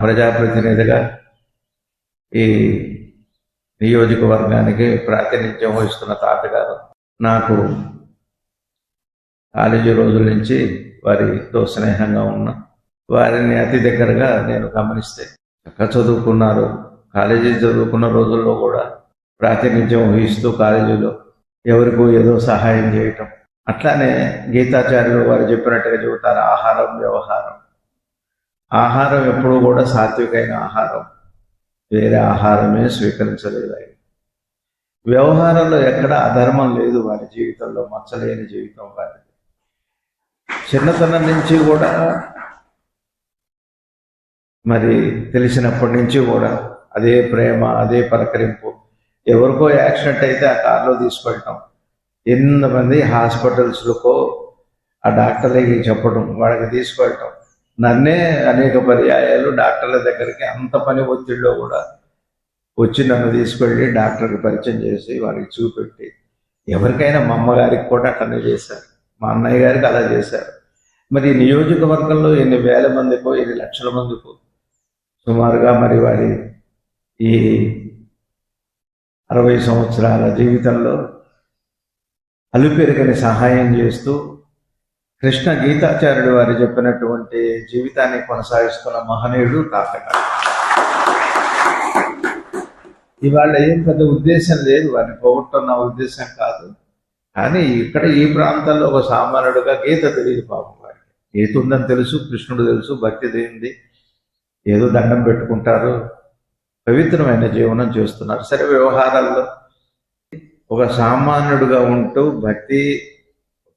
ప్రజాప్రతినిధిగా ఈ నియోజకవర్గానికి ప్రాతినిధ్యం వహిస్తున్న తాతగారు నాకు కాలేజీ రోజుల నుంచి వారితో స్నేహంగా ఉన్న వారిని అతి దగ్గరగా నేను గమనిస్తే చక్కగా చదువుకున్నారు. కాలేజీ చదువుకున్న రోజుల్లో కూడా ప్రాతినిధ్యం వహిస్తూ కాలేజీలో ఎవరికో ఏదో సహాయం చేయటం. అట్లానే గీతాచార్యులు వారు చెప్పినట్టుగా చెబుతారు ఆహారం వ్యవహారం. ఆహారం ఎప్పుడూ కూడా సాత్వికైన ఆహారం. వేరే ఆహారమే స్వీకరించలేదు వ్యవహారంలో ఎక్కడ అధర్మం లేదు వారి జీవితంలో మచ్చలేని జీవితం వారి చిన్నతనం నుంచి కూడా మరి తెలిసినప్పటి నుంచి కూడా అదే ప్రేమ అదే పలకరింపు ఎవరికో యాక్సిడెంట్ అయితే ఆ కారులో తీసుకెళ్ళటం. ఎంతమంది హాస్పిటల్స్లకో ఆ డాక్టర్లకి చెప్పడం వాళ్ళకి తీసుకెళ్ళటం. నన్నే అనేక పర్యాయాలు డాక్టర్ల దగ్గరికి అంత పని ఒత్తిడిలో కూడా వచ్చి నన్ను తీసుకెళ్ళి డాక్టర్కి పరిచయం చేసి వారికి చూపెట్టి ఎవరికైనా మా అమ్మగారికి కూడా అట్లనే చేశారు. మా అన్నయ్య గారికి అలా చేశారు. మరి ఈ నియోజకవర్గంలో ఎన్ని వేల మందికో ఎన్ని లక్షల మందికో సుమారుగా మరి వారి ఈ అరవై సంవత్సరాల జీవితంలో అలుపెరగని సహాయం చేస్తూ కృష్ణ గీతాచార్యుడు వారు చెప్పినటువంటి జీవితాన్ని కొనసాగిస్తున్న మహనీయుడు కాకట ఇవాళ ఏం పెద్ద ఉద్దేశం లేదు వారిని పోగొట్టున్న ఉద్దేశం కాదు. కానీ ఇక్కడ ఈ ప్రాంతంలో ఒక సామాన్యుడుగా గీత తెలియదు పాపం వారికి. గీత ఉందని తెలుసు కృష్ణుడు తెలుసు భక్తి తెలియంది ఏదో దండం పెట్టుకుంటారు. పవిత్రమైన జీవనం చేస్తున్నారు. సరే వ్యవహారాల్లో ఒక సామాన్యుడుగా ఉంటూ భక్తి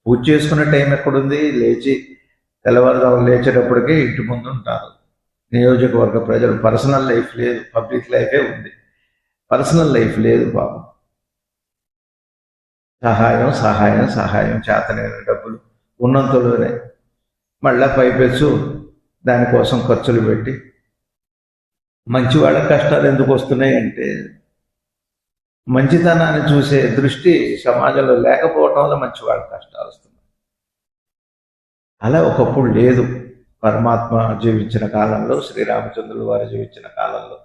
పూజ చేసుకునే టైం ఎక్కడుంది? లేచి తెల్లవారుదాము లేచేటప్పటికే ఇంటి ముందు ఉంటారు. నియోజకవర్గ ప్రజలు పర్సనల్ లైఫ్ లేదు పబ్లిక్ లైఫే ఉంది. పర్సనల్ లైఫ్ లేదు పాపం. సహాయం సహాయం సహాయం చేతనైన డబ్బులు ఉన్నంతలోనే మళ్ళా పైపెచ్చు దానికోసం ఖర్చులు పెట్టి. మంచి వాళ్ళ కష్టాలు ఎందుకు వస్తున్నాయి అంటే మంచితనాన్ని చూసే దృష్టి సమాజంలో లేకపోవటం వల్ల మంచి వాళ్ళ కష్టాలు వస్తున్నాయి. అలా ఒకప్పుడు లేదు. పరమాత్మ జీవించిన కాలంలో శ్రీరామచంద్రులు వారు జీవించిన కాలంలో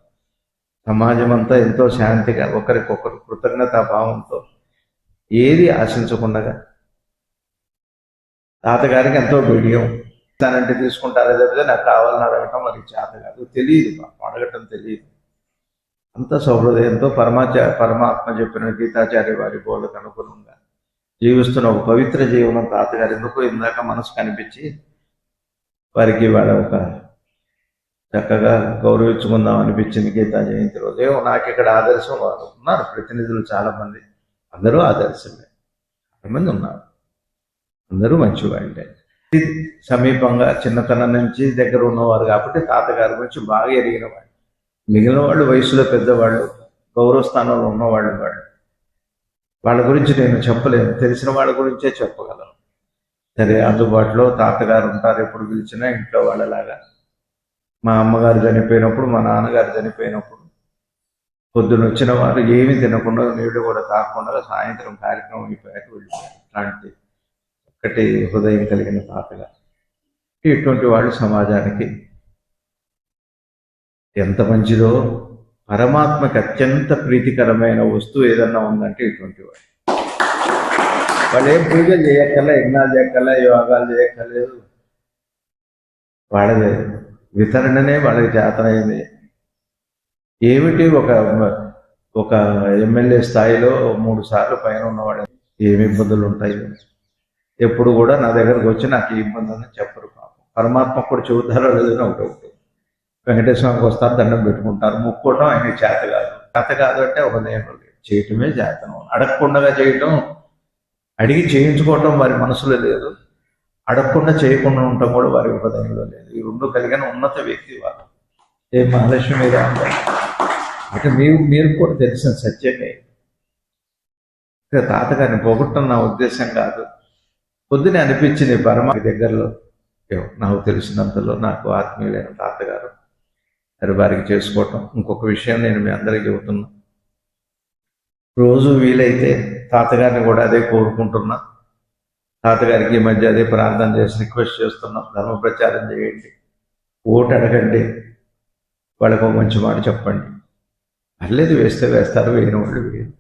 సమాజం అంతా ఎంతో శాంతిగా ఒకరికొకరు కృతజ్ఞతా భావంతో ఏది ఆశించకుండగా. తాతగారికి ఎంతో బిడియం. తనంటే తీసుకుంటారే తప్పితే నాకు కావాలని అడగటం మరి చేత కాదు. తెలియదు పాపం అడగటం తెలియదు. అంత సౌహృదయంతో పరమాచ పరమాత్మ చెప్పిన గీతాచార్య వారి బోధకు అనుగుణంగా జీవిస్తున్న ఒక పవిత్ర జీవనం తాతగారు ఎందుకు ఇందాక మనసు కనిపించి వారికి వాళ్ళ ఒక చక్కగా గౌరవించుకుందాం అనిపించింది గీతా జయంతి రోజు. నాకు ఇక్కడ ఆదర్శం వారు ఉన్నారు. ప్రతినిధులు చాలామంది. అందరూ ఆదర్శమే. మంది ఉన్నారు. అందరూ మంచివాళ్ళే. సమీపంగా చిన్నతనం నుంచి దగ్గర ఉన్నవారు కాబట్టి తాతగారి గురించి బాగా ఎరిగిన వాళ్ళు మిగిలిన వాళ్ళు వయసులో పెద్దవాళ్ళు గౌరవ స్థానంలో ఉన్నవాళ్ళు వాళ్ళు వాళ్ళ గురించి నేను చెప్పలేను. తెలిసిన వాళ్ళ గురించే చెప్పగలను సరే అందుబాటులో తాతగారు ఉంటారు ఎప్పుడు పిలిచినా ఇంట్లో వాళ్ళలాగా. మా అమ్మగారు చనిపోయినప్పుడు మా నాన్నగారు చనిపోయినప్పుడు పొద్దున వచ్చిన వారు ఏమీ తినకుండా నీళ్ళు కూడా తాగకుండా సాయంత్రం కార్యక్రమం అయిపోయాక వెళ్ళిపోయారు. అలాంటి ఒకటి హృదయం కలిగిన తాతగా. ఇటువంటి వాళ్ళు సమాజానికి ఎంత మంచిదో పరమాత్మకి అత్యంత ప్రీతికరమైన వస్తువు ఏదన్నా ఉందంటే ఇటువంటి వాడు వాళ్ళు ఏం పూజలు చేయక్కర్లే యజ్ఞాలు చేయక్కర్లే యోగాలు చేయక్కర్లేదు. వాళ్ళది వితరణనే వాళ్ళకి చేతనైంది. ఏమిటి ఒక ఒక ఎమ్మెల్యే స్థాయిలో మూడు సార్లు పైన ఉన్నవాడు? ఏమి ఇబ్బందులు ఉంటాయి? ఎప్పుడు కూడా నా దగ్గరకు వచ్చి నాకు ఈ ఇబ్బంది అని చెప్పరు పాపం. పరమాత్మ కూడా చెబుతారో లేదని ఒకటి ఒకటి వెంకటేశ్వరంకి వస్తారు దండం పెట్టుకుంటారు. ముక్కోవటం ఆయన చేత కాదు. చేత కాదు అంటే ఒక నేను చేయటమే చేతనం. అడగకుండా చేయటం అడిగి చేయించుకోవటం వారి మనసులో లేదు. అడగకుండా చేయకుండా ఉండటం కూడా వారి హృదయంలో లేదు. ఈ రెండు కలిగిన ఉన్నత వ్యక్తి వారు. ఏ మహాలక్ష్మి మీద అంటే మీరు మీరు కూడా తెలిసిన సత్యమే. తాతగారిని పోగొట్టడం నా ఉద్దేశం కాదు. పొద్దునే అనిపించింది పరమ దగ్గరలో. ఏమో నాకు తెలిసినంతలో నాకు ఆత్మీయులైన తాతగారు మరి వారికి చేసుకోవటం. ఇంకొక విషయం నేను మీ అందరికీ చెబుతున్నా. రోజు వీలైతే తాతగారిని కూడా అదే కోరుకుంటున్నా. తాతగారికి ఈ మధ్య అదే ప్రార్థన చేసి రిక్వెస్ట్ చేస్తున్నాం. ధర్మ ప్రచారం చేయండి. ఓటు అడగండి. వాళ్ళకు ఒక మంచి మాట చెప్పండి. పర్లేదు వేస్తే వేస్తారు వేయని వాళ్ళు వేయరు.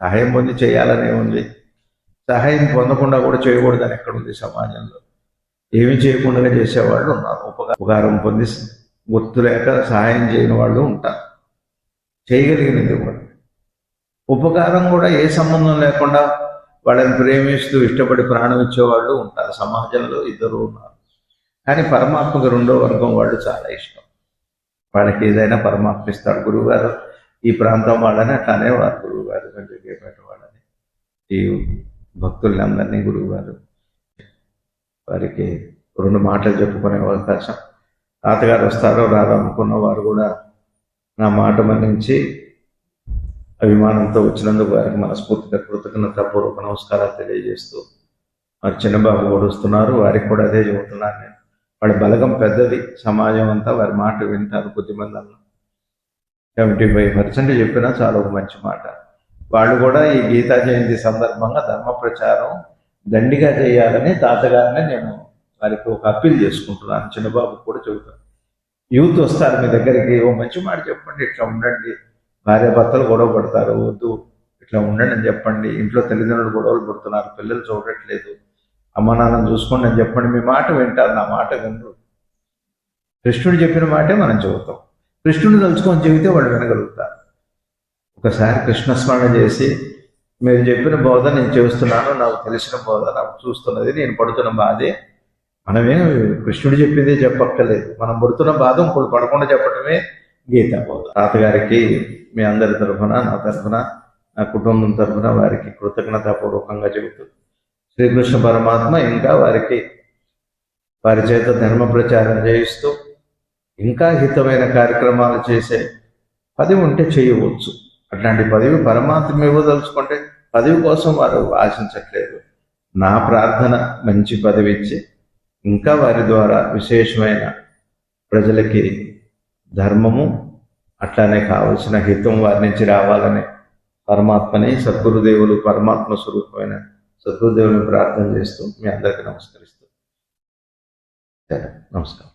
సహాయం పొంది చేయాలనే ఉంది. సహాయం పొందకుండా కూడా చేయకూడదని ఎక్కడుంది సమాజంలో. ఏమి చేయకుండా చేసేవాళ్ళు ఉన్నారు. ఉపకారం ఉపకారం పొంది గుర్తు లేక సహాయం చేయని వాళ్ళు ఉంటారు. చేయగలిగినది కూడా. ఉపకారం కూడా ఏ సంబంధం లేకుండా వాళ్ళని ప్రేమిస్తూ ఇష్టపడి ప్రాణం ఇచ్చేవాళ్ళు ఉంటారు. సమాజంలో ఇద్దరు ఉన్నారు. కానీ పరమాత్మకు రెండో వర్గం వాళ్ళు చాలా ఇష్టం. వాళ్ళకి ఏదైనా పరమాత్మ ఇస్తాడు. గురువుగారు ఈ ప్రాంతం వాళ్ళని అట్లానే వారు గురువుగారు గంజకేపేట వాళ్ళని ఈ భక్తులందరినీ గురువుగారు. వారికి రెండు మాటలు చెప్పుకునే అవకాశం. తాతగారు వస్తారో రారో అనుకున్న వారు కూడా నా మాట మన్నించి అభిమానంతో వచ్చినందుకు వారికి మనస్ఫూర్తిగా కృతజ్ఞతాపూర్వక నమస్కారాలు తెలియజేస్తూ మరి చిన్నబాబు కూడా వస్తున్నారు. వారికి కూడా అదే చెబుతున్నాను నేను. వాళ్ళ బలగం పెద్దది. సమాజం అంతా వారి మాట వింటారు కొద్దిమంది అన్న. సెవెంటీ ఫైవ్ పర్సెంట్ చెప్పినా చాలా ఒక మంచి మాట. వాళ్ళు కూడా ఈ గీతా జయంతి సందర్భంగా ధర్మ ప్రచారం దండిగా చేయాలని తాతగారిని నేను వారికి ఒక అప్పీల్ చేసుకుంటున్నాను. చిన్నబాబు కూడా చెబుతాను యూత్ వస్తారు మీ దగ్గరికి ఓ మంచి మాట చెప్పండి ఇట్లా ఉండండి. భార్య భర్తలు గొడవ పడతారు వద్దు ఇట్లా ఉండండి అని చెప్పండి. ఇంట్లో తల్లిదండ్రులు గొడవలు పడుతున్నారు పిల్లలు చూడట్లేదు. అమ్మ నాన్నని చూసుకోండి అని చెప్పండి. మీ మాట వింటారు నా మాట వినరు. కృష్ణుడు చెప్పిన మాటే మనం చెబుతాం. కృష్ణుని తలుచుకొని చెబితే వాళ్ళు వినగలుగుతారు ఒకసారి కృష్ణస్మరణ చేసి మీరు చెప్పిన బోధ నేను చేస్తున్నాను నాకు తెలిసిన బోధ నాకు చూస్తున్నది నేను పడుతున్న బాధే. మనమే కృష్ణుడు చెప్పిందే చెప్పక్కర్లేదు. మనం పడుతున్న బాధ ఇంకోటి పడకుండా చెప్పడమే గీత బోధ. తాతగారికి మీ అందరి తరఫున నా తరఫున నా కుటుంబం తరఫున వారికి కృతజ్ఞతాపూర్వకంగా చెబుతూ శ్రీకృష్ణ పరమాత్మ ఇంకా వారికి వారి చేత ధర్మ ప్రచారం చేయిస్తూ ఇంకా హితమైన కార్యక్రమాలు చేసే పదవి ఉంటే చేయవచ్చు. అట్లాంటి పదవి పరమాత్మ ఇవ్వదలుచుకుంటే పదవి కోసం వారు ఆశించట్లేదు. నా ప్రార్థన మంచి పదవి ఇచ్చి ఇంకా వారి ద్వారా విశేషమైన ప్రజలకి ధర్మము అట్లానే కావలసిన హితం వారి నుంచి రావాలని పరమాత్మని సద్గురుదేవులు పరమాత్మ స్వరూపమైన సద్గురుదేవుని ప్రార్థన చేస్తూ మీ అందరికీ నమస్కరిస్తూ. సరే నమస్కారం.